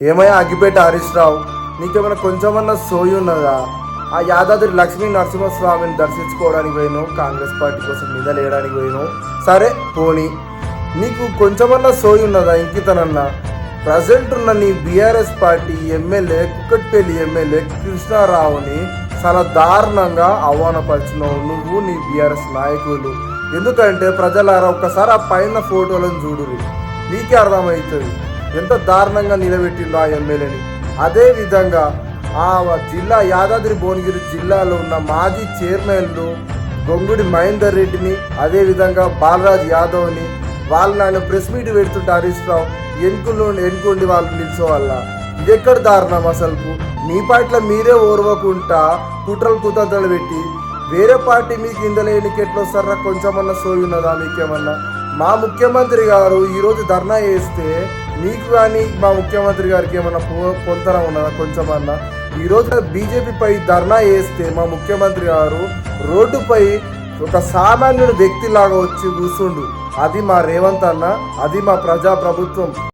ఏమయ్యా అగ్గిపేట హరీష్ రావు నీకేమైనా కొంచెమన్నా సోయి ఉన్నదా? ఆ యాదాద్రి లక్ష్మీ నరసింహస్వామిని దర్శించుకోవడానికి పోయినావు కాంగ్రెస్ పార్టీ కోసం నిధలేయడానికి పోయినావు సరే పోనీ. నీకు కొంచెమన్నా సోయి ఉన్నదా ఇంకితనన్నా? ప్రజెంట్ ఉన్న నీ BRS party MLA Kukatpally MLA కృష్ణారావుని చాలా దారుణంగా అవమానపరిచినావు నువ్వు నీ బీఆర్ఎస్ నాయకులు. ఎందుకంటే ప్రజలారా ఒక్కసారి ఆ పైన ఫోటోలను చూడురి నీకే అర్థమవుతుంది. ఎంత దారుణంగా నిలబెట్టిందో ఆ ఎమ్మెల్యేని. అదే విధంగా ఆ జిల్లా యాదాద్రి భువనగిరి జిల్లాలో ఉన్న మాజీ చైర్మన్లు గొంగుడి మహేందర్ రెడ్డిని అదేవిధంగా బాలరాజ్ యాదవ్ని వాళ్ళని ఆయన ప్రెస్ మీట్ పెడుతుంటే హరీష్ రావు ఎన్కులు ఎన్కుండి వాళ్ళు నిల్చోవాల? ఇది ఎక్కడ దారుణం అసలుకు? మీ పార్టీలో మీరే ఓర్వకుండా కుట్రలు కుతంత్రాలు పెట్టి వేరే పార్టీ మీకు ఇందలేనికి ఎట్లా వస్తారా? కొంచెమన్నా సోయి ఉన్నదా మీకేమన్నా? మా ముఖ్యమంత్రి గారు ఈరోజు ధర్నా చేస్తే మీకు కానీ మా ముఖ్యమంత్రి గారికి ఏమన్నా పొ- పొంతన ఉన్నదా కొంచెమన్నా? ఈరోజు బీజేపీపై ధర్నా చేస్తే మా ముఖ్యమంత్రి గారు రోడ్డుపై ఒక సామాన్యుడు వ్యక్తిలాగా వచ్చి కూర్చుండు. అది మా రేవంత్ అన్న అది మా ప్రజా ప్రభుత్వం